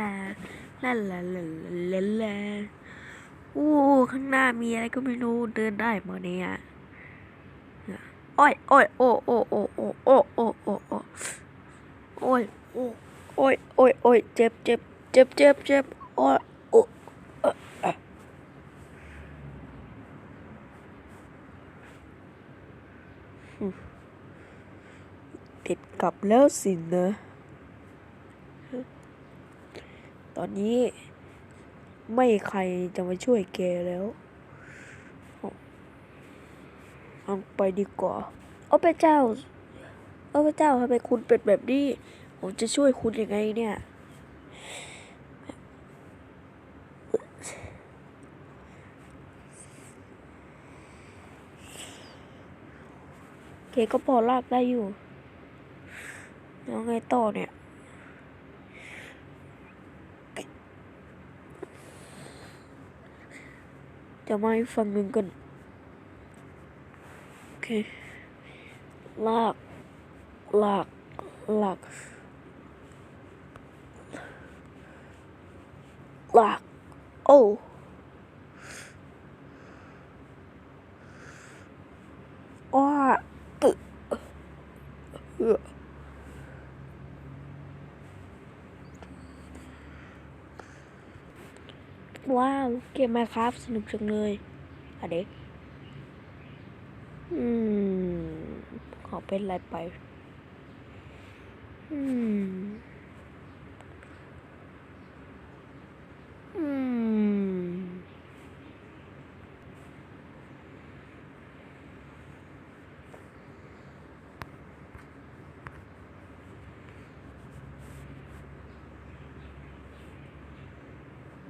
ลาลาลาลาลาลาโอ้ข้างหน้ามีอะไรก็ไม่รู้เดินได้มดเนี่ยโอ้ยโอ้ยโอ้โอ้โอ้โอ้โอ้โอ้โอ้โอ้โอ้ยโอ้โอ้ยโอ้ยโอ้ยเจ็บเจ็บเจ็บเจ็บเจ็บโอ้ยโอ้อ่อเอ่ออืมติดกลับแล้วสินะ ตอนนี้ไม่ใครจะมาช่วยแกแล้วเอาไปดีกว่าโอ้พระเจ้าโอ้พระเจ้าทำไมคุณเป็นแบบนี้ ผมจะช่วยคุณยังไงเนี่ย เคก็พอลากได้อยู่ แล้วไงต่อเนี่ย จะมาอีกฝั่งหนึ่งกันโอเคลากลากลากลากโอ้ว้าตึเออ ว้าวเกมมาครับสนุกจังเลยอะเด็กอืม ขอเป็นอะไรไป อืม